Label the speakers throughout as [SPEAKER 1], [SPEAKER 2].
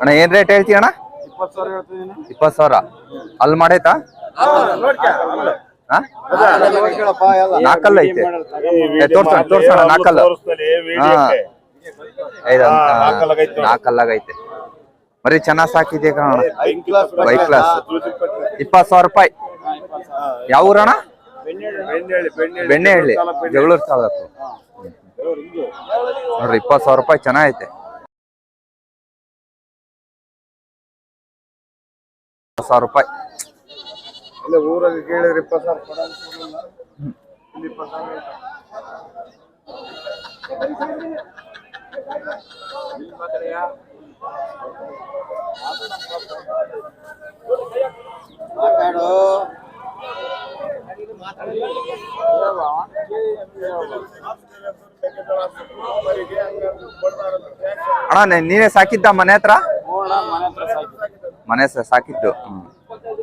[SPEAKER 1] ಅಣ್ಣ ಏನ್ ರೇಟ್ ಹೇಳ್ತೀಯ ಅಣ್ಣ?
[SPEAKER 2] ಇಪ್ಪತ್ತು ಸಾವಿರ.
[SPEAKER 1] ಅಲ್ಲಿ ಮಾಡೈತಾ? ಹಾ? ನಾಲ್ಕಲ್ಲ ಐತೆ ತೋರ್ಸೋಣ ತೋರ್ಸೋಣ ನಾಲ್ಕಲ್ಲ ನಾಲ್ಕಲ್ಲಾಗೈತೆ ಬರೀ ಚೆನ್ನಾಗ್ ಸಾಕಿದ್ಯಾ ಕಣ ಕ್ಲಾಸ್ ಇಪ್ಪತ್ತು ಸಾವಿರ ರೂಪಾಯಿ. ಯಾವ ಊರಣ್ಣ? ಬೆಣ್ಣೆ ಹಳ್ಳಿ ಜಗಳೂರು ತಾಲೂಕು. ನೋಡ್ರಿ ಇಪ್ಪತ್ತು ಸಾವಿರ ರೂಪಾಯಿ ಚೆನ್ನಾಗೈತೆ. ಸಾವಿರ ರೂಪಾಯಿ.
[SPEAKER 2] ಇಲ್ಲ ಊರಲ್ಲಿ ಕೇಳಿದ್ರೆ ಇಪ್ಪತ್ತು ಸಾವಿರ
[SPEAKER 1] ಅಣ್ಣ ನೀನೇ ಸಾಕಿದ್ದ ಮನೆ ಹತ್ರ? ಮನೆ ಹತ್ರ ಸಾಕಿದ್ದು.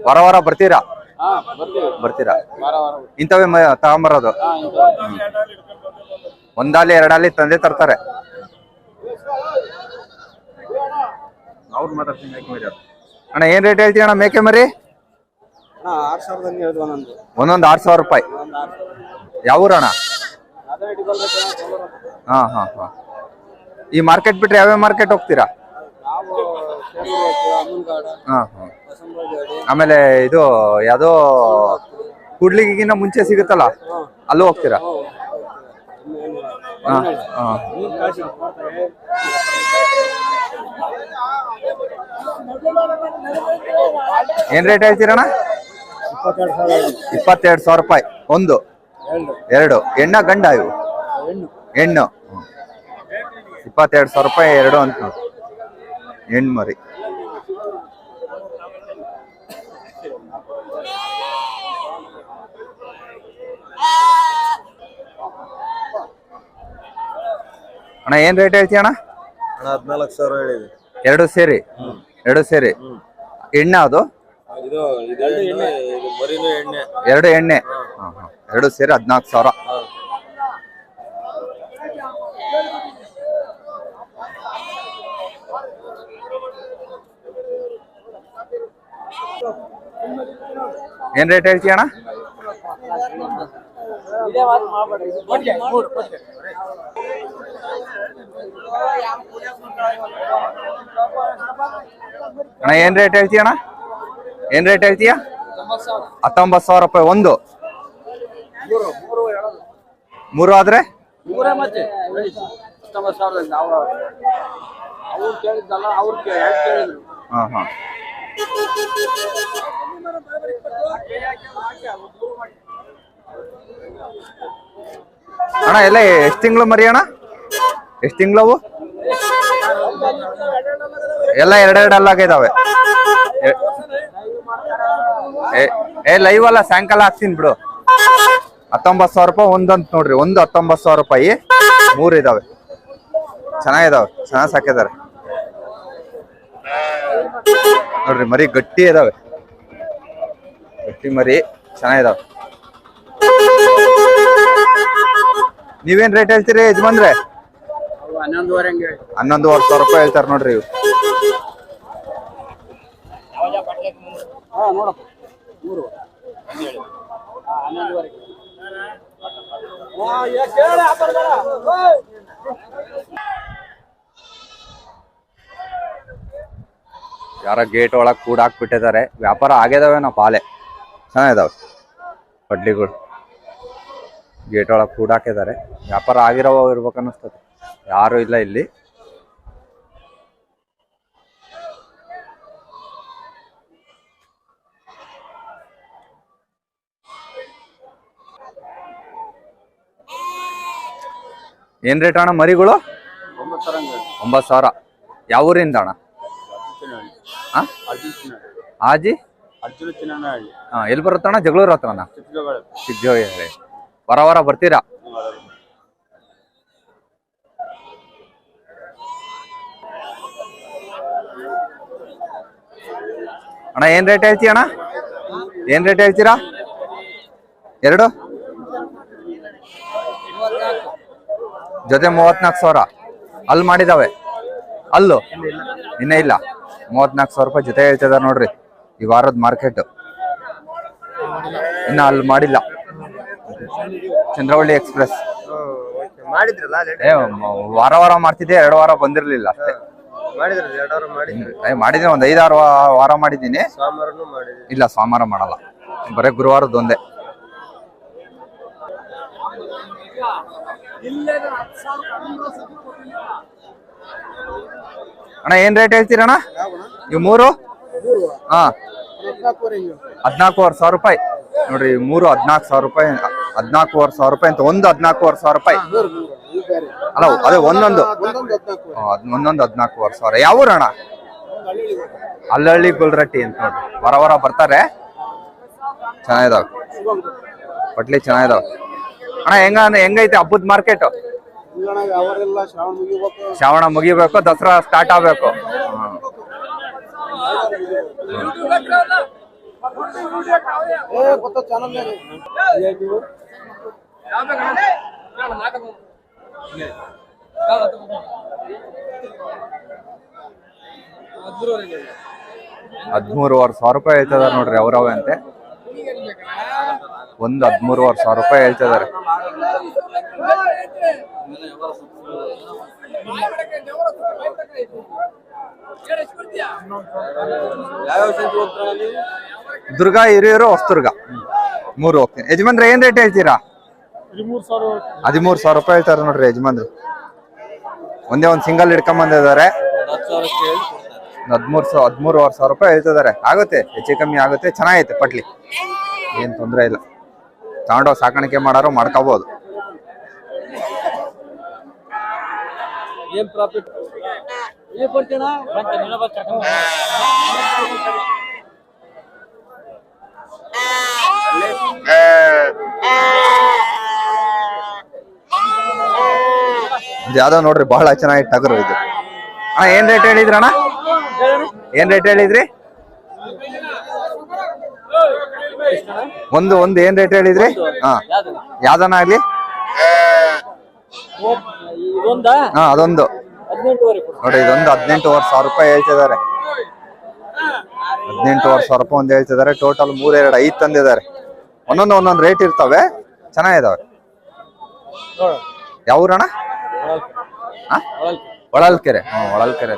[SPEAKER 1] ವಾರ ವಾರ ಬರ್ತೀರಾ? ಬರ್ತೀರಾ? ಇಂಥವೇ ತಗೊಂಬರೋದು. ಒಂದಾಲಿ ಎರಡಾಲಿ ತಂದೆ ತರ್ತಾರೆ. ಅವ್ರು ಮಾತಾಡ್ತೀನಿ ಮರಿ ಅಣ್ಣ ಏನ್ ರೇಟ್ ಹೇಳ್ತೀಯ ಅಣ್ಣ ಮೇಕೆ ಮರಿ?
[SPEAKER 2] ಆರು ಒಂದೊಂದು.
[SPEAKER 1] ಒಂದೊಂದು ಆರು ಸಾವಿರ ರೂಪಾಯಿ. ಯಾವ ಊರಣ್ಣ?
[SPEAKER 2] ಅದೇ.
[SPEAKER 1] ಹಾ ಹಾ ಹಾ. ಈ ಮಾರ್ಕೆಟ್ ಬಿಟ್ರೆ ಯಾವ್ಯಾವ ಮಾರ್ಕೆಟ್ ಹೋಗ್ತೀರಾ?
[SPEAKER 2] ನಾವು ಶೇರ್ಗೂರು ಹೋಗ್ತೀವಿ, ಅಮ್ಮನಗಾಡ,
[SPEAKER 1] ಹಾ ಹಾ.
[SPEAKER 2] ಬಸವನಗುಡಿ
[SPEAKER 1] ಆಮೇಲೆ ಇದು ಯಾವುದೋ ಕೂಡ್ಲಿಗಿನ್ನ ಮುಂಚೆ ಸಿಗುತ್ತಲ್ಲ? ಅಲ್ಲೂ ಹೋಗ್ತೀರಾ. ಹಾ ಹಾ. ಏನ್ ರೇಟ್ ಹೇಳ್ತೀರಣ್ಣ?
[SPEAKER 2] ಇಪ್ಪತ್ತೆರಡು ಸಾವಿರ
[SPEAKER 1] ರೂಪಾಯಿ. ಒಂದು
[SPEAKER 2] ಎರಡು.
[SPEAKER 1] ಹೆಣ್ಣ ಎಣ್ಣ ಗಂಡ ಇವು?
[SPEAKER 2] ಹೆಣ್ಣು.
[SPEAKER 1] ಹೆಣ್ಣು. ಇಪ್ಪತ್ತೆರಡು ಸಾವಿರ ರೂಪಾಯಿ ಎರಡು ಅಂತ ನೋಡಿ. ಹೆಣ್ಣು ಮರಿ. ಅಣ್ಣ ಏನ್ ರೇಟ್ ಹೇಳ್ತೀಯ ಅಣ್ಣ?
[SPEAKER 2] ಅಣ್ಣ ಹದಿನಾಲ್ಕು ಸಾವಿರ ಹೇಳಿದೆ.
[SPEAKER 1] ಎರಡು ಸೇರಿ. ಎರಡು ಸೇರಿ. ಎಣ್ಣೆ ಅದು?
[SPEAKER 2] ಇದು ಎಣ್ಣೆ ಇದು ಮರಿನೂ ಎಣ್ಣೆ.
[SPEAKER 1] ಎರಡು ಎಣ್ಣೆ. ಹಾ, ಹಾ. ಎರಡು ಸೇರಿ ಹದಿನಾಲ್ಕು ಸಾವಿರ. ಏನ್ ರೇಟ್ ಹೇಳ್ತೀಯ ಅಣ್ಣ? ಅಣ್ಣ ಏನ್ ರೇಟ್ ಹೇಳ್ತೀಯ ಅಣ್ಣ? ಏನ್ ರೇಟ್ ಹೇಳ್ತೀಯ? ಹತ್ತೊಂಬತ್ತು ಸಾವಿರ ರೂಪಾಯಿ ಒಂದು. ಮೂರು ಆದ್ರೆ? ಹಾ ಹಾ. ಅಣ್ಣ ಎಲ್ಲ ಎಷ್ಟು ತಿಂಗಳು ಮರಿ ಅಣ್ಣ ಎಷ್ಟು ತಿಂಗಳವು? ಎಲ್ಲ ಎರಡೆರಡು ಅಲ್ಲಾಗಿದಾವೆ ಎ- ಏ- ಲೈವ್ ಅಲ್ಲ, ಸಾಯಂಕಾಲ ಹಾಕ್ತೀನಿ ಬಿಡು. ಹತ್ತೊಂಬತ್ತು ಸಾವಿರ ರೂಪಾಯಿ ಒಂದಂತ ನೋಡ್ರಿ, ಒಂದು ಹತ್ತೊಂಬತ್ತು ಸಾವಿರ ರೂಪಾಯಿ, ಮೂರು ಇದಾವೆ. ಚೆನ್ನಾಗಿದಾವೆ, ಚೆನ್ನಾಗಿ ಸಾಕಿದಾರೆ ನೋಡ್ರಿ, ಮರಿ ಗಟ್ಟಿ ಇದಾವೆ. ಗಟ್ಟಿ ಮರಿ ಚೆನ್ನಾಗಿದಾವೆ. ನೀವೇನ್ ರೇಟ್ ಹೇಳ್ತೀರಿ ಯಜಮಾನ್ರೆ?
[SPEAKER 2] ಹನ್ನೊಂದುವರೆ
[SPEAKER 1] ಸಾವಿರ ರೂಪಾಯಿ ಹೇಳ್ತಾರೆ ನೋಡ್ರಿ ಇವು
[SPEAKER 2] ಮೂರು
[SPEAKER 1] ಯಾರ ಗೇಟ್ ಒಳಗೆ ಕೂಡ ಹಾಕ್ಬಿಟ್ಟಿದ್ದಾರೆ. ವ್ಯಾಪಾರ ಆಗ್ಯದವೇ ನಾವು ಪಾಲೆ. ಚೆನ್ನಾಗಿದಾವೆ. ಕಡ್ಲಿಗಳು. ಗೇಟ್ ಒಳಗೆ ಕೂಡ ಹಾಕಿದ್ದಾರೆ. ವ್ಯಾಪಾರ ಆಗಿರೋ ಇರ್ಬೇಕು ಅನ್ನಿಸ್ತದೆ ಯಾರು ಇಲ್ಲ ಇಲ್ಲಿ. ಏನ್ ರೇಟ್ ಅಣ್ಣ ಮರಿಗಳು?
[SPEAKER 2] ಒಂಬತ್ತು ಸಾವಿರ
[SPEAKER 1] ಯಾವ ಊರಿಂದ ಅಣ್ಣ? ಆಜಿ ಹಾ ಎಲ್ಲಿ ಬರುತ್ತಣ್ಣ? ಜಗಳೂರು ಹತ್ರನ ವರ ವಾರ ವಾರ ಬರ್ತೀರಾ? ಅಣ್ಣ ಏನ್ ರೇಟ್ ಹೇಳ್ತೀಯ ಅಣ್ಣ? ಏನ್ ರೇಟ್ ಹೇಳ್ತೀರಾ? ಎರಡು? ಜೊತೆ ಮೂವತ್ನಾಲ್ಕು ಸಾವಿರ. ಅಲ್ಲಿ ಮಾಡಿದಾವೆ. ಅಲ್ಲು? ಇನ್ನೇ ಇಲ್ಲ. ಮೂವತ್ನಾಲ್ಕು ಸಾವಿರ ರೂಪಾಯಿ ಜೊತೆ ಹೇಳ್ತಿದಾರೆ ನೋಡ್ರಿ. ಈ ವಾರದ ಮಾರ್ಕೆಟ್. ಇನ್ನ ಅಲ್ಲಿ ಮಾಡಿಲ್ಲ. ಚಂದ್ರವಳ್ಳಿ ಎಕ್ಸ್ಪ್ರೆಸ್. ಏ ವಾರ ವಾರ ಮಾಡ್ತಿದ್ದೆ ಎರಡು ವಾರ ಬಂದಿರ್ಲಿಲ್ಲ ಅಷ್ಟೇ.
[SPEAKER 3] ಮಾಡಿದ್ರೆ
[SPEAKER 1] ಏ, ಮಾಡಿದ್ದೀನಿ ಒಂದ್ ಐದಾರು ವಾ- ವಾರ ಮಾಡಿದ್ದೀನಿ. ಇಲ್ಲ ಸೋಮವಾರ ಮಾಡಲ್ಲ. ಬರೀ ಗುರುವಾರದ ಅಣ್ಣ, ಏನ್ ರೇಟ್ ಹೇಳ್ತೀರಣ್ಣ? ಇವ್ ಮೂರು? ಹಾ. ಹದ್ನಾಲ್ಕೂವರೆ ಸಾವಿರ ರೂಪಾಯಿ. ನೋಡ್ರಿ ಮೂರು ಹದ್ನಾಲ್ಕು ಸಾವಿರ ರೂಪಾಯಿ, ಹದ್ನಾಲ್ಕೂವರೆ ಸಾವಿರ ರೂಪಾಯಿ ಅಂತ ಒಂದು ಹದ್ನಾಲ್ಕೂವರೆ ಸಾವಿರ ರೂಪಾಯಿ. ಅಲ್ಲ, ಅದೇ ಒಂದೊಂದು. ಒಂದೊಂದು ಹದ್ನಾಲ್ಕೂವರೆ ಸಾವಿರ. ಯಾವ ಊರಣ ಅಲ್ಲಹಳ್ಳಿ ಗುಲ್ರಟ್ಟಿ ಅಂತ ನೋಡ್ರಿ. ಬರ ಬರ ಬರ್ತಾರೆ. ಚೆನ್ನಾಗಿದಾವ. ಪಟ್ಲಿ ಚೆನ್ನಾಗಿದಾವ. ಅಣ್ಣ, ಹೆಂಗ ಹೆಂಗೈತೆ ಹಬ್ಬದ ಮಾರ್ಕೆಟ್
[SPEAKER 2] ಶ್ರಾವಣ ಮುಗಿಬೇಕು,
[SPEAKER 1] ದಸರಾ ಸ್ಟಾರ್ಟ್ ಆಗ್ಬೇಕು. ಹದಿಮೂರುವರೆ ಸಾವಿರ ರೂಪಾಯಿ ಹೇಳ್ತಿದಾರೆ ನೋಡ್ರಿ ಅವ್ರವೇ ಅಂತೆ ಒಂದು ಹದ್ಮೂರುವರೆ ಸಾವಿರ ರೂಪಾಯಿ ಹೇಳ್ತಿದಾರೆ. ದುರ್ಗಾ ಹಿರಿಯೂರು ಹೊಸದುರ್ಗ. ಮೂರು ಓಕೆ. ಯಜಮಾನ್ರೆ ಏನ್ ರೇಟ್ ಹೇಳ್ತೀರಾ?
[SPEAKER 2] ಹದಿಮೂರು ಸಾವಿರ
[SPEAKER 1] ರೂಪಾಯಿ ಹೇಳ್ತಾರೆ ನೋಡ್ರಿ ಯಜಮಾನ್ರು. ಒಂದೇ ಒಂದು ಸಿಂಗಲ್ ಹಿಡ್ಕೊಂಡ್ ಬಂದಿದ್ದಾರೆ.
[SPEAKER 2] ಹತ್ತು ಸಾವಿರಕ್ಕೆ ಹೇಳಿ
[SPEAKER 1] ಹದಿಮೂರು ಸಾವಿರ ಹದಿಮೂರುವರೆ ಸಾವಿರ ರೂಪಾಯಿ ಹೇಳ್ತಿದ್ದಾರೆ. ಆಗುತ್ತೆ ಹೆಚ್ಚು ಕಮ್ಮಿ ಆಗುತ್ತೆ ಚೆನ್ನಾಗೈತೆ ಪಟ್ಲಿ. ಏನ್ ತೊಂದರೆ ಇಲ್ಲ. ತಗೊಂಡೋಗಿ ಸಾಕಾಣಿಕೆ ಮಾಡೋರು ಮಾಡ್ಕೋಬಹುದು ಯಾವ್ದೋ ನೋಡ್ರಿ ಬಹಳ ಚೆನ್ನಾಗಿ ಟಗರು ಇದು. ಅಣ್ಣ ಏನ್ ರೇಟ್ ಹೇಳಿದ್ರಣ್ಣ ಏನ್ ರೇಟ್ ಹೇಳಿದ್ರಿ? ಒಂದು ಒಂದು ಏನ್ ರೇಟ್ ಹೇಳಿದ್ರಿ? ಹಾ. ಯಾವ್ದನ ಆಗ್ಲಿ? ಹಾ ಅದೊಂದು. ನೋಡಿ ಇದೊಂದು ಹದಿನೆಂಟುವರೆ ಸಾವಿರ ರೂಪಾಯಿ ಹೇಳ್ತಿದ್ದಾರೆ. ಹದಿನೆಂಟುವರೆ ಸಾವಿರ ರೂಪಾಯಿ ಒಂದು ಹೇಳ್ತಿದ್ದಾರೆ. ಟೋಟಲ್ ಮೂರೆರಡು ಐದು ತಂದಿದ್ದಾರೆ. ಒಂದೊಂದು ಒಂದೊಂದು ರೇಟ್ ಇರ್ತವೆ. ಚೆನ್ನಾಗಿದಾವೆ.
[SPEAKER 2] ನೋಡು.
[SPEAKER 1] ಯಾವ ಊರಣ್ಣ? ಒಳಲ್ಕೆರೆ ಹ್ಮ್ ಹ್ಞೂ ಹೊಳಲ್ಕೆರೆ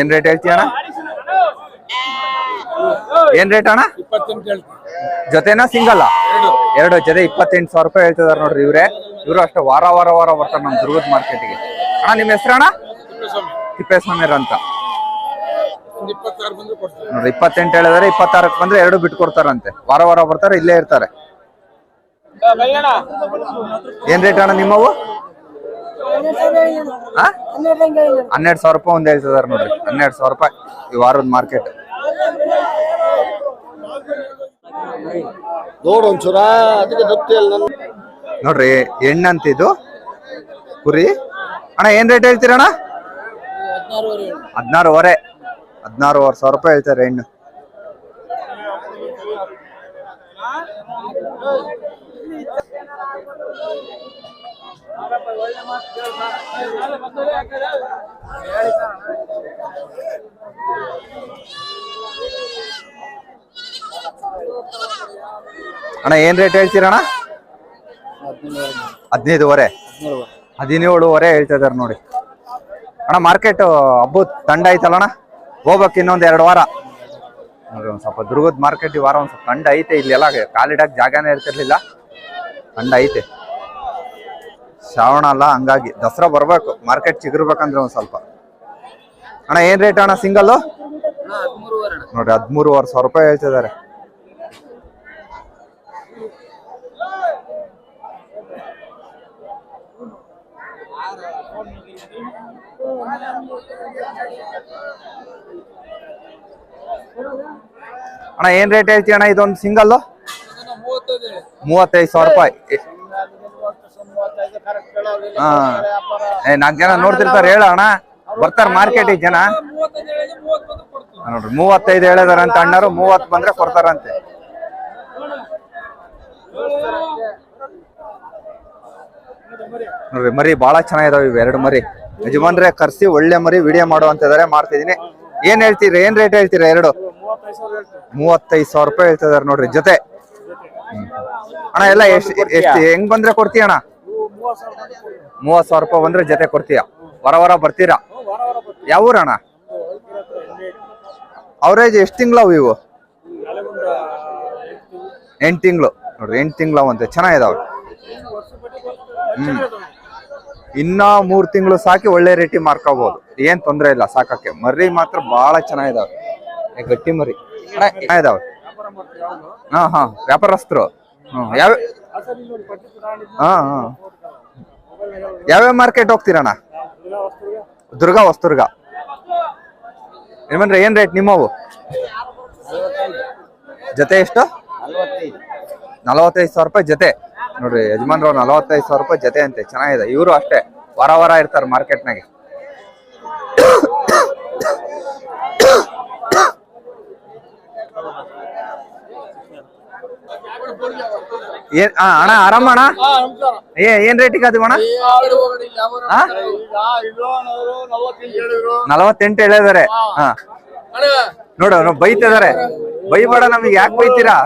[SPEAKER 1] ಏನ್ ರೇಟ್ ಹೇಳ್ತೀಯ ಅಣ್ಣ ಏನ್ ರೇಟ್ ಅಣ್ಣ? ಜೊತೆನಾ ಸಿಂಗಲ್ ಎರಡು ಜೊತೆ ಇಪ್ಪತ್ತೆಂಟು ಸಾವಿರ ರೂಪಾಯಿ ಹೇಳ್ತಿದಾರೆ ನೋಡ್ರಿ ಇವ್ರೆ. ಇವರು ಅಷ್ಟೇ ವಾರ ವಾರ ವಾರ ಬರ್ತಾರೆ ನಮ್ಮ ದುರ್ಗದ ಮಾರ್ಕೆಟ್ಗೆ ಅಣ್ಣ, ನಿಮ್ಮ ಹೆಸರು ಅಣ್ಣ? ತಿಪ್ಪೇಸ್ವಾಮಿರ ಅಂತ. ಇಪ್ಪತ್ತೆಂಟು ಹೇಳಿದಾರೆ ಇಪ್ಪತ್ತಾರಕ್ಕೆ ಬಂದ್ರೆ ಎರಡು ಬಿಟ್ಟು ಕೊಡ್ತಾರಂತೆ. ವಾರ ವಾರ ಬರ್ತಾರೆ, ಇಲ್ಲೇ ಇರ್ತಾರೆ. ಏನ್ ರೇಟ್ ಅಣ್ಣ ನಿಮ್ಮವು? ಹನ್ನೆರಡು ಸಾವಿರ ರೂಪಾಯಿ ಒಂದ್ ಹೇಳ್ತದಾರ ನೋಡ್ರಿ. ಹನ್ನೆರಡು ಸಾವಿರ ರೂಪಾಯಿ ಈ ವಾರದ ಮಾರ್ಕೆಟ್
[SPEAKER 2] ನೋಡು ಒಂಚೂರ ಅದಕ್ಕೆ ನನ್ನ
[SPEAKER 1] ನೋಡ್ರಿ ಹೆಣ್ಣಂತ ಇದು ಕುರಿ. ಅಣ್ಣ ಏನ್ ರೇಟ್ ಹೇಳ್ತೀರಣ್ಣ? ಹದಿನಾರುವರೆ. ಹದಿನಾರುವರೆ ಸಾವಿರ ರೂಪಾಯಿ ಹೇಳ್ತಾರೆ ಹೆಣ್ಣು. ಅಣ್ಣ, ಏನ್ ರೇಟ್ ಹೇಳ್ತೀರಣ್ಣ ಹದಿನೈದುವರೆ. ಹದಿನೇಳುವರೆ ಹೇಳ್ತಾ ಇದಾರೆ ನೋಡಿ. ಅಣ್ಣ ಮಾರ್ಕೆಟ್ ಹಬ್ಬದ ತಂಡ ಐತಲ್ಲಣ್ಣ ಹೋಗ್ಬೇಕು ಇನ್ನೊಂದ್ ಎರಡು ವಾರ. ಒಂದ್ ಸ್ವಲ್ಪ ದುರ್ಗದ ಮಾರ್ಕೆಟ್ ಈ ವಾರ ಒಂದ್ ಸ್ವಲ್ಪ ತಂಡ ಐತೆ. ಇಲ್ಲೆಲ್ಲ ಕಾಲಿಡಕ್ ಜಾಗನೇ ಇರ್ತಿರ್ಲಿಲ್ಲ. ತಂಡ ಐತೆ. ಶ್ರಾವಣ ಅಲ್ಲ ಹಂಗಾಗಿ ದಸರಾ ಬರ್ಬೇಕು ಮಾರ್ಕೆಟ್ ಚಿಗುರ್ಬೇಕಂದ್ರೆ ಒಂದ್ ಸ್ವಲ್ಪ. ಅಣ್ಣ ಏನ್ ರೇಟ್ ಅಣ್ಣ ಸಿಂಗಲ್ ನೋಡ್ರಿ ಹದಿಮೂರುವರೆ ಸಾವಿರ ರೂಪಾಯಿ ಹೇಳ್ತಿದ್ದಾರೆ. ಅಣ್ಣ ಏನ್ ರೇಟ್ ಹೇಳ್ತೀವಿ ಅಣ್ಣ ಇದೊಂದು ಸಿಂಗಲ್ ಮೂವತ್ತೈದು ಸಾವಿರ ರೂಪಾಯಿ. ಹಾ. ಏ, ನಾಲ್ಕು ಜನ ನೋಡ್ತಿರ್ತಾರೆ, ಹೇಳ ಅಣ್ಣ. ಬರ್ತಾರ ಮಾರ್ಕೆಟಿಗೆ ಜನ. ನೋಡ್ರಿ, ಮೂವತ್ತೈದು ಹೇಳಿದಾರಂತ ಅಣ್ಣರು, ಮೂವತ್ತು ಬಂದ್ರೆ ಕೊಡ್ತಾರಂತೆ. ನೋಡ್ರಿ, ಮರಿ ಬಹಳ ಚೆನ್ನಾಗಿದಾವೆ ಇವ್ ಎರಡು ಮರಿ. ಯಜಮಾನ್ರೆ, ಕರ್ಸಿ ಒಳ್ಳೆ ಮರಿ ವಿಡಿಯೋ ಮಾಡುವಂತಿದಾರೆ ಮಾಡ್ತಿದೀನಿ ಏನ್ ಹೇಳ್ತೀರಿ, ಏನ್ ರೇಟ್ ಹೇಳ್ತೀರಾ ಎರಡು?
[SPEAKER 2] ಮೂವತ್ತೈದು ಸಾವಿರ
[SPEAKER 1] ರೂಪಾಯಿ ಹೇಳ್ತಾ ಇದಾರೆ ನೋಡ್ರಿ, ಜೊತೆ. ಅಣ್ಣ, ಎಲ್ಲ ಎಷ್ಟು ಎಷ್ಟು, ಹೆಂಗ್ ಬಂದ್ರೆ ಕೊಡ್ತೀಯ ಅಣ್ಣ
[SPEAKER 2] ಮೂವತ್ತು ಸಾವಿರ
[SPEAKER 1] ರೂಪಾಯಿ ಬಂದ್ರೆ ಜೊತೆ ಕೊಡ್ತೀಯ? ವಾರ ವಾರ ಬರ್ತೀರಾ? ಯಾವ
[SPEAKER 2] ಹೊಲ್ಕಿರ
[SPEAKER 1] ಅವರೇಜ್ ಎಷ್ಟು ತಿಂಗಳವು ಇವು?
[SPEAKER 2] ಎಂಟು
[SPEAKER 1] ತಿಂಗಳು. ನೋಡ್ರಿ, ಎಂಟು ತಿಂಗಳವಂತೆ ಚೆನ್ನಾಗಿದಾವೆ.
[SPEAKER 2] ಹ್ಮ್.
[SPEAKER 1] ಇನ್ನ ಮೂರ್ ತಿಂಗಳು ಸಾಕಿ ಒಳ್ಳೆ ರೇಟಿ ಮಾರ್ಕೋಬಹುದು ಏನ್ ತೊಂದ್ರೆ ಇಲ್ಲ, ಸಾಕಕ್ಕೆ. ಮರಿ ಮಾತ್ರ ಬಹಳ ಚೆನ್ನಾಗಿದಾವೆ. ಗಟ್ಟಿ ಮರಿ. ಚೆನ್ನಾಗಿದಾವೆ. ಹಾ ಹಾ. ವ್ಯಾಪಾರಸ್ಥರು. ಹ್ಮ್, ಯಾವ ಹಾ ಹಾ. ಯಾವ್ಯಾವ ಮಾರ್ಕೆಟ್ ಹೋಗ್ತೀರಣ್ಣ? ದುರ್ಗಾ ವಸ್ತುರ್ಗ ಹೊಸದುರ್ಗ ಏನ್ ರೇಟ್ ನಿಮ್ಮವು? ಜೊತೆ ಎಷ್ಟು? ನಲವತ್ತೈದು ಸಾವಿರ ರೂಪಾಯಿ ಜೊತೆ. ನೋಡ್ರಿ, ಯಜಮಾನ್ರು ನಲವತ್ತೈದು ಸಾವಿರ ರೂಪಾಯಿ ಜೊತೆ ಅಂತೆ, ಚೆನ್ನಾಗಿದೆ. ಇವರು ಅಷ್ಟೇ, ವಾರ ವಾರ ಇರ್ತಾರೆ ಮಾರ್ಕೆಟ್ನಾಗೆ ಏನ್ ಆ, ಅಣ್ಣ ಆರಾಮ ಅಣ್ಣ? ಏ ಏನ್ ರೇಟಿಗೆ ಅದು ಅಣ್ಣ ಆ? ನಲವತ್ತೆಂಟು ಹೇಳಿದಾರೆ. ಹಾ. ನೋಡು ಬೈತಿದಾರೆ ಬೈಬೇಡ ನಮಗೆ ಯಾಕೆ ಬೈತೀರಾ?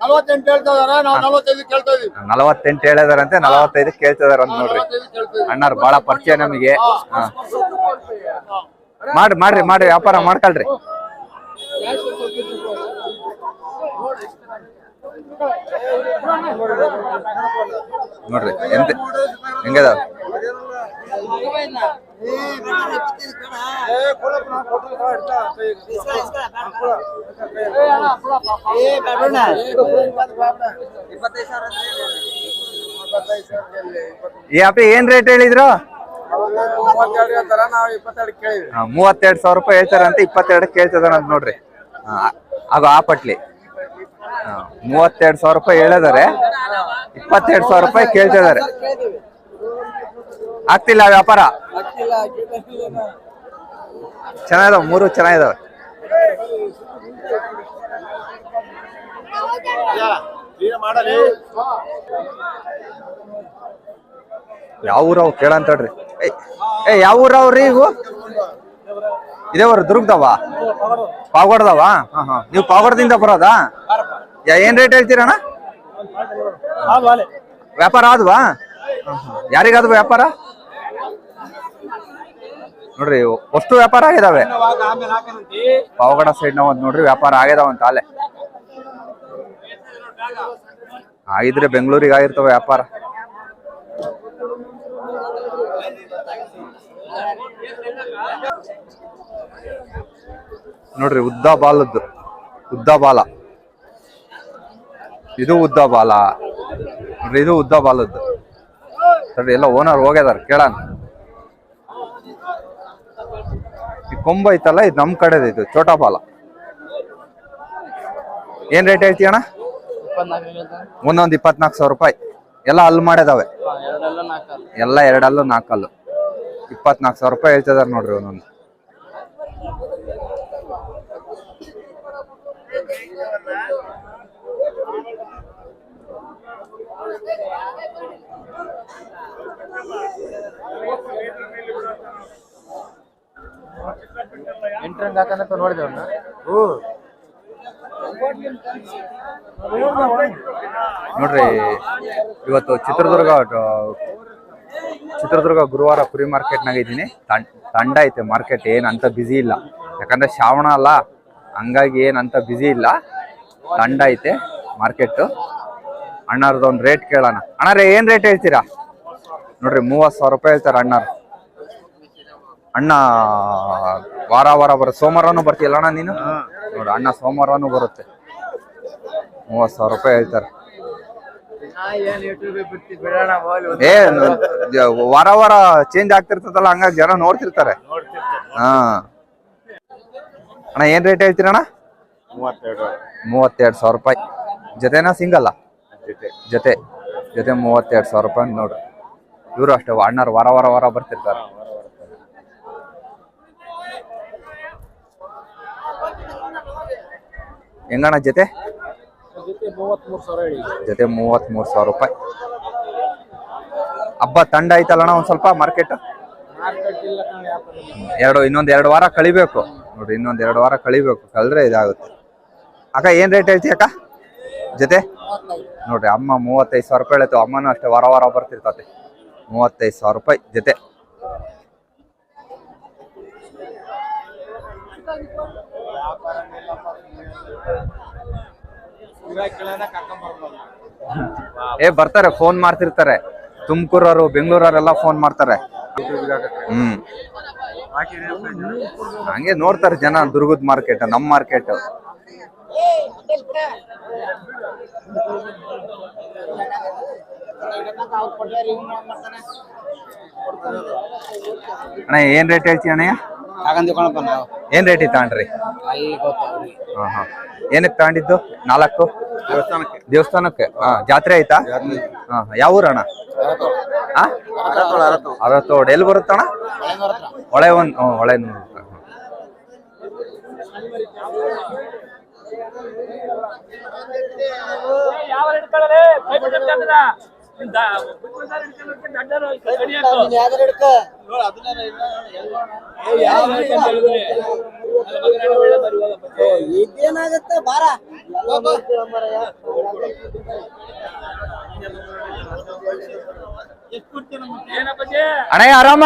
[SPEAKER 2] ನಲವತ್ತೆಂಟು ಹೇಳ್ತಾ ಇದಾರೆ ನಾವು ನಲವತ್ತೈದು ಕೇಳ್ತಾ ಇದೀವಿ.
[SPEAKER 1] ನಲವತ್ತೆಂಟು ಹೇಳಿದಾರಂತೆ ನಲವತ್ತೈದು ಕೇಳ್ತಿದಾರ ಅಂತ ನೋಡ್ರಿ. ಅಣ್ಣಾರ್ ಬಹಳ ಪರಿಚಯ ನಮಗೆ. ಹಾ. ಮಾಡ್ರಿ ಮಾಡ್ರಿ ಮಾಡ್ರಿ ವ್ಯಾಪಾರ ಮಾಡ್ಕೊಳ್ರಿ. ನೋಡ್ರಿ, ಎಂತ ಹೆಂಗದ? ಅಪ್ಪಿ, ಏನ್ ರೇಟ್ ಹೇಳಿದ್ರು?
[SPEAKER 2] ಮೂವತ್ತೆರಡು
[SPEAKER 1] ಸಾವಿರ ರೂಪಾಯಿ ಹೇಳ್ತಾರಂತ ಇಪ್ಪತ್ತೆರಡು ಕೇಳ್ತದ ನೋಡ್ರಿ. ಅದು ಆ ಪಟ್ಲಿ. ಮೂವತ್ತೆರಡು ಸಾವಿರ ರೂಪಾಯಿ ಹೇಳಿದಾರೆ ಇಪ್ಪತ್ತೆರಡು ಸಾವಿರ ರೂಪಾಯಿ ಕೇಳ್ತಿದ್ದಾರೆ. ಆಗ್ತಿಲ್ಲ ವ್ಯಾಪಾರ? ಚೆನ್ನಾಗಿದಾವ, ಮೂರು ಚೆನ್ನಾಗಿದಾವೆ. ಯಾವ ಊರವ್ ಕೇಳಂತಡ್ರಿ ಏ ಯಾವ ಊರವ್ರಿ ಇವು? ಇದೇವ್ರ ದುರ್ಗದವ ಪಾವಗಡದವ ಹಾ ಹಾ. ನೀವು ಪಾವಗಡದಿಂದ ಬರೋದಾ? ಏನ್ ರೇಟ್ ಹೇಳ್ತೀರಣ್ಣ ವ್ಯಾಪಾರ ಆದ್ವಾ? ಯಾರಿಗಾದ್ವು ವ್ಯಾಪಾರ? ನೋಡ್ರಿ ಅಷ್ಟು ವ್ಯಾಪಾರ ಆಗಿದಾವೆ. ಪಾವಗಡ ಸೈಡ್ ನಾವ್ ನೋಡ್ರಿ ವ್ಯಾಪಾರ ಆಗಿದಾವಂತ ಅಲ್ಲೇ ಆಗಿದ್ರೆ ಬೆಂಗಳೂರಿಗೆ ಆಗಿರ್ತಾವ ವ್ಯಾಪಾರ. ನೋಡ್ರಿ ಉದ್ದ ಬಾಲದ್ದು. ಉದ್ದ ಬಾಲ. ಇದು ಉದ್ದ ಬಾಲ. ಇದು ಉದ್ದ ಬಾಲದ್ದು. ನೋಡ್ರಿ ಎಲ್ಲ ಓನರ್ ಹೋಗ್ಯದಾರ ಕೇಳಾನ ಈ ಕೊಂಬ ಐತಲ್ಲ, ಇದು ನಮ್ ಕಡೆದ ಇದು ಚೋಟಾ ಬಾಲ. ಏನ್ ರೇಟ್ ಹೇಳ್ತೀಯಣ್ಣ ಒಂದೊಂದ್ ಇಪ್ಪತ್ನಾಲ್ಕು ಸಾವಿರ ರೂಪಾಯಿ. ಎಲ್ಲ ಅಲ್ಲಿ ಮಾಡಿದಾವೆ ಎಲ್ಲ ಎರಡಲ್ಲೂ ನಾಲ್ಕಲ್ಲು ಇಪ್ಪತ್ನಾಲ್ಕು ಸಾವಿರ ರೂಪಾಯಿ ಹೇಳ್ತಿದಾರೆ ನೋಡ್ರಿ ಒಂದೊಂದು.
[SPEAKER 2] ಎಂಟ್ರಂಗ್ ಹಾಕಂತ ಓ
[SPEAKER 1] ನೋಡ್ರಿ ಇವತ್ತು ಚಿತ್ರದುರ್ಗ ಚಿತ್ರದುರ್ಗ ಗುರುವಾರ ಕುರಿ ಮಾರ್ಕೆಟ್ನಾಗ ಇದ್ದೀನಿ. ತಂ- ತಂಡ ಐತೆ ಮಾರ್ಕೆಟ್ ಏನ್ ಅಂತ ಬಿಸಿ ಇಲ್ಲ. ಯಾಕಂದ್ರೆ ಶ್ರಾವಣ ಅಲ್ಲ ಹಂಗಾಗಿ ಏನ್ ಅಂತ ಬಿಸಿ ಇಲ್ಲ. ತಂಡ ಐತೆ ಮಾರ್ಕೆಟ್ ಅಣ್ಣಾರ್ದು ಒಂದು ರೇಟ್ ಕೇಳೋಣ. ಅಣ್ಣಾರೇ ಏನ್ ರೇಟ್ ಹೇಳ್ತೀರಾ? ನೋಡ್ರಿ ಮೂವತ್ತು ಸಾವಿರ ರೂಪಾಯಿ ಹೇಳ್ತಾರೆ ಅಣ್ಣಾರು. ಅಣ್ಣ ವಾರ ವಾರ ಬರ ಸೋಮವಾರನೂ ಬರ್ತೀಯಲ್ಲ ಅಣ್ಣ ನೀನು? ನೋಡ್ರಿ ಅಣ್ಣ ಸೋಮವಾರನೂ ಬರುತ್ತೆ. ಮೂವತ್ತು ಸಾವಿರ ರೂಪಾಯಿ ಹೇಳ್ತಾರೆ. ಏ ವಾರ ವಾರ ಚೇಂಜ್ ಆಗ್ತಿರ್ತದಲ್ಲ ಹಂಗಾಗಿ ಜನ ನೋಡ್ತಿರ್ತಾರೆ. ಹಾ. ಅಣ್ಣ ಏನ್ ರೇಟ್ ಹೇಳ್ತೀರಣ್ಣ
[SPEAKER 3] ಮೂವತ್ತೆರಡು.
[SPEAKER 1] ಮೂವತ್ತೆರಡು ಸಾವಿರ ರೂಪಾಯಿ. ಜೊತೆನಾ ಸಿಂಗಲ್ಲ ಜೊತೆ ಜೊತೆ ಮೂವತ್ತೆರಡು ಸಾವಿರ ರೂಪಾಯಿ ನೋಡ್ರಿ. ಇವರು ಅಷ್ಟೇ, ಅಣ್ಣರು ವಾರ ವಾರ ವಾರ ಬರ್ತಿರ್ತಾರೆ. ಹೆಂಗಣ್ಣ ಜೊತೆ?
[SPEAKER 2] ಜೊತೆ ಮೂವತ್ಮೂರು ಸಾವಿರ
[SPEAKER 1] ರೂಪಾಯಿ. ಹಬ್ಬ ತಂಡ ಐತಲ್ಲಣ್ಣ ಒಂದ್ ಸ್ವಲ್ಪ ಮಾರ್ಕೆಟ್ ಎರಡು, ಇನ್ನೊಂದ್ ಎರಡು ವಾರ ಕಳಿಬೇಕು. ನೋಡ್ರಿ, ಇನ್ನೊಂದ್ ಎರಡು ವಾರ ಕಳಿಬೇಕು. ಕಳೆದ್ರೆ ಇದಾಗುತ್ತೆ. ಅಕ್ಕ, ಏನ್ ರೇಟ್ ಹೇಳ್ತಿ ಅಕ್ಕ ಜೊತೆ? ನೋಡ್ರಿ, ಅಮ್ಮ ಮೂವತ್ತೈದು ಸಾವಿರ ರೂಪಾಯಿ ಹೇಳ್ತು ಅಮ್ಮನೂ ಅಷ್ಟೇ ವಾರ ವಾರ ಬರ್ತಿರ್ತತಿ ಮೂವತ್ತೈದು ಸಾವಿರ ರೂಪಾಯಿ ಜೊತೆ. ಏ, ಬರ್ತಾರೆ ಫೋನ್ ಮಾಡ್ತಿರ್ತಾರೆ. ತುಮಕೂರವರು, ಬೆಂಗಳೂರವರೆಲ್ಲ ಫೋನ್ ಮಾಡ್ತಾರೆ. ಹ್ಮ್. ಹಂಗೆ ನೋಡ್ತಾರೆ ಜನ, ದುರ್ಗದ ಮಾರ್ಕೆಟ್ ನಮ್ ಮಾರ್ಕೆಟ್ ಅಣ್ಣ ಏನ್ ರೇಟ್
[SPEAKER 2] ಐತಿ ಅಣ್ಣ ನಾವು.
[SPEAKER 1] ಏನ್ ರೇಟ್ ತಗೊಂಡ್ರಿ ಹಾ ಹಾ. ಏನಕ್ಕೆ ತಗೊಂಡಿದ್ದು? ನಾಲ್ಕು?
[SPEAKER 2] ದೇವಸ್ಥಾನಕ್ಕೆ.
[SPEAKER 1] ದೇವಸ್ಥಾನಕ್ಕೆ? ಹಾ ಜಾತ್ರೆ ಆಯ್ತಾ? ಹಾ ಯಾವ ಊರಣ್ಣ? ಅರತೋಡ್ ಎಲ್ಲಿ ಬರುತ್ತಣ್ಣ? ಹೊಳೆ ಒಂದು ಹೊಳೆ
[SPEAKER 4] ನೂರು
[SPEAKER 5] ಇದೇನಾಗತ್ತೆ? ಬಾರ.
[SPEAKER 1] ಅಣ್ಣ ಆರಾಮ?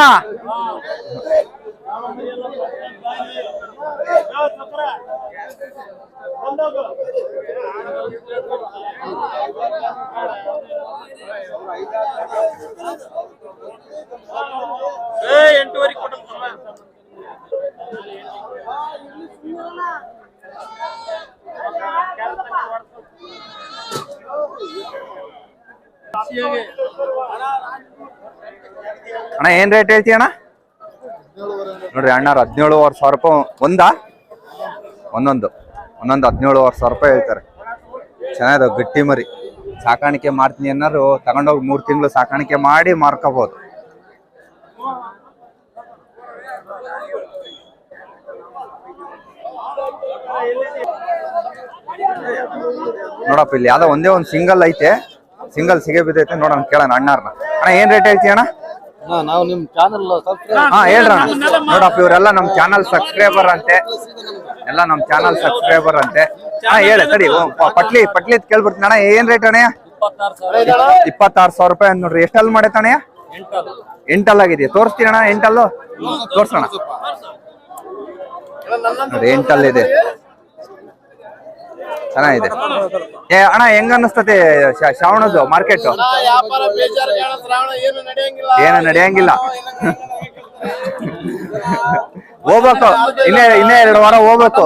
[SPEAKER 1] ಅಣ್ಣ, ಏನ್ ರೇಟ್ ಹೇಳ್ತಿ ಅಣ್ಣ? ನೋಡ್ರಿ ಅಣ್ಣಾರು ಹದಿನೇಳುವರೆ ಸಾವಿರ ರೂಪಾಯಿ ಒಂದಾ? ಒಂದೊಂದು. ಒಂದೊಂದು ಹದಿನೇಳುವರೆ ಸಾವಿರ ರೂಪಾಯಿ ಹೇಳ್ತಾರೆ. ಚೆನ್ನಾಗಿದಾವೆ ಗಟ್ಟಿ ಮರಿ. ಸಾಕಾಣಿಕೆ ಮಾಡ್ತೀನಿ ಅನ್ನೋರು ತಗೊಂಡೋಗಿ ಮೂರ್ ತಿಂಗಳು ಸಾಕಾಣಿಕೆ ಮಾಡಿ ಮಾರ್ಕೋಬಹುದು ನೋಡಪ್ಪ, ಇಲ್ಲಿ ಯಾವ್ದೋ ಒಂದೇ ಒಂದು ಸಿಂಗಲ್ ಐತೆ. ಸಿಂಗಲ್ ಸಿಗೇ ಬಿದ್ದೈತೆ, ನೋಡೋಣ, ಕೇಳೋಣ ಅಣ್ಣಾರ್ನ. ಅಣ್ಣ, ಏನ್ ರೇಟ್ ಹೇಳ್ತೀಯ ಅಣ್ಣ?
[SPEAKER 2] ನಾವು ನಿಮ್ ಚಾನಲ್
[SPEAKER 1] ಹಾ ಹೇಳ್ರಣ ನೋಡಪ್ಪ ಇವರೆಲ್ಲ ನಮ್ ಚಾನಲ್ ಸಬ್ಸ್ಕ್ರೈಬರ್ ಅಂತೆ. ಎಲ್ಲ ನಮ್ ಚಾನಲ್ ಸಬ್ಸ್ಕ್ರೈಬರ್ ಅಂತೆ. ಹಾ ಹೇಳ ಸರಿ ಪಟ್ಲಿ ಪಟ್ಲಿ ಕೇಳ್ಬಿಡ್ತೀನಿ ಅಣ್ಣ. ಏನ್ ರೇಟ್ ಅಣ್ಣ? ಇಪ್ಪತ್ತಾರು ಸಾವಿರ ರೂಪಾಯಿ ಅಂತ ನೋಡ್ರಿ. ಎಷ್ಟಲ್ಲಿ ಮಾಡೈತೆ ಅಣ್ಣಯ್ಯ ಎಂಟಲ್ ಆಗಿದೆ ತೋರಿಸ್ತೀನಿ ಅಣ್ಣ ಎಂಟಲ್ಲು? ತೋರ್ಸೋಣ. ನೋಡಿ ಎಂಟಲ್ ಇದೆ. ಚೆನ್ನಾಗಿದೆ. ಏ ಅಣ್ಣ ಹೆಂಗ ಅನ್ನಿಸ್ತತಿ ಶ್ರಾವಣದ್ದು ಮಾರ್ಕೆಟ್
[SPEAKER 2] ಏನು ನಡೆಯಂಗಿಲ್ಲ.
[SPEAKER 1] ಹೋಗ್ಬೇಕು. ಇನ್ನೇ ಇನ್ನೇ ಎರಡು ವಾರ ಹೋಗ್ಬೇಕು.